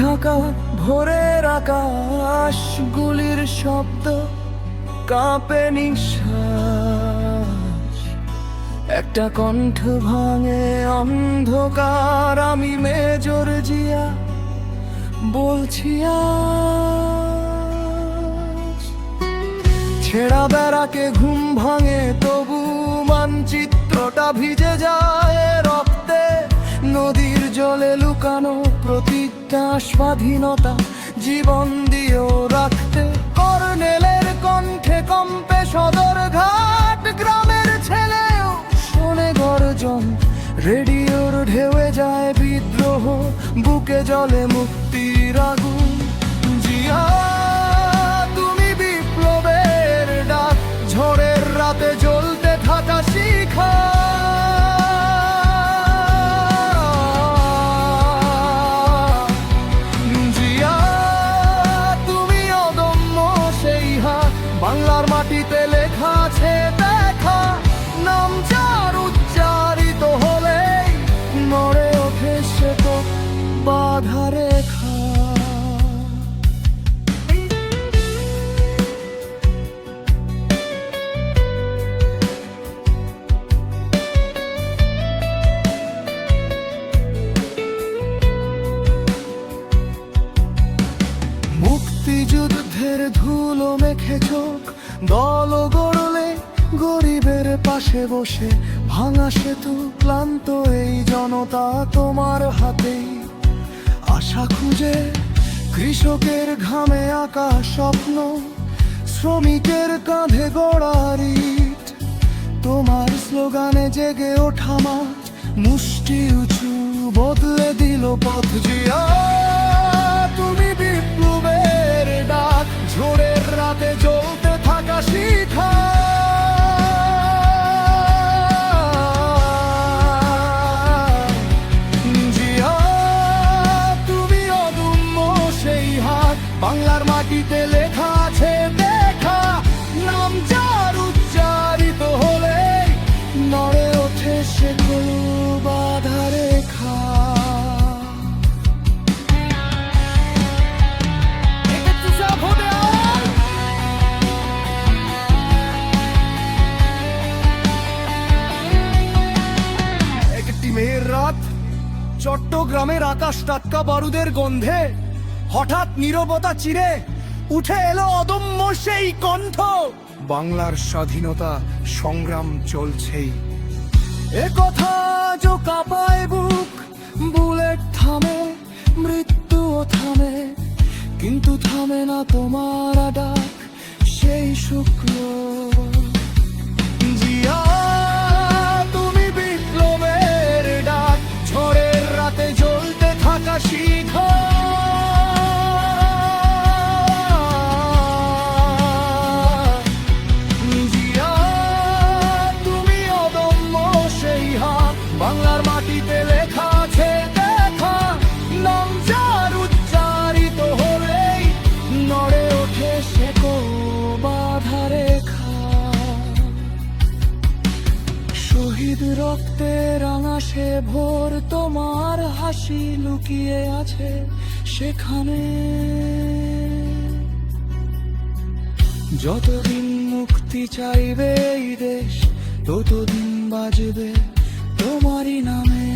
ঢাকা ভোরের আকাশ গুলির শব্দ কাঁপে নিঃশ্বাস। একটা কণ্ঠ ভাঙে অন্ধকার, আমি মেজর জিয়া বলছি ছেঁড়া বেড়াকে ঘুম ভাঙে, তবু মানচিত্রটা ভিজে যায়। প্রতিটা স্বাধীনতা জীবন দিয়েও রাখতে। কর্নেলের কণ্ঠে কম্পে সদর ঘাট, গ্রামের ছেলেও শোনে গর্জন। রেডিওর ঢেউয়ে যায় বিদ্রোহ, বুকে জলে মুক্তির আগুন। জিয়া বাংলার মাটিতে লেখা আছে দেখা নাম যার ধুলো মেখে চোখ, দল গড়লে গরিবের পাশে বসে ভাঙা সেতু, ক্লান্ত এই জনতা তোমার হাতেই। আশা খুঁজে কৃষকের ঘামে আঁকা স্বপ্ন, শ্রমিকের কাঁধে গড়ার তোমার স্লোগানে জেগে ওঠা মাঠ, মুষ্টি উঁচু বদলে দিল পথ জিয়া। বাংলার মাটিতে লেখা আছে দেখা। নাম যার উচ্চারিত হলে নড়ে ওঠে সে চট্টগ্রামের আকাশ টাটকা বারুদের গন্ধে। হঠাৎ নীরবতা চিরে উঠে এলো অদম্য সেই কণ্ঠ। বাংলার স্বাধীনতা সংগ্রাম চলছেই। এ কথা যো কাঁপায় বুক, বুলেট থামে, মৃত্যুও থামে, কিন্তু থামে না তোমার ডাক সেই শুক্র রক্তে রাঙা সে ভোর তোমার হাসি লুকিয়ে আছে সেখানে। যতদিন মুক্তি চাইবে এই দেশ, ততদিন বাজবে তোমারই নামে।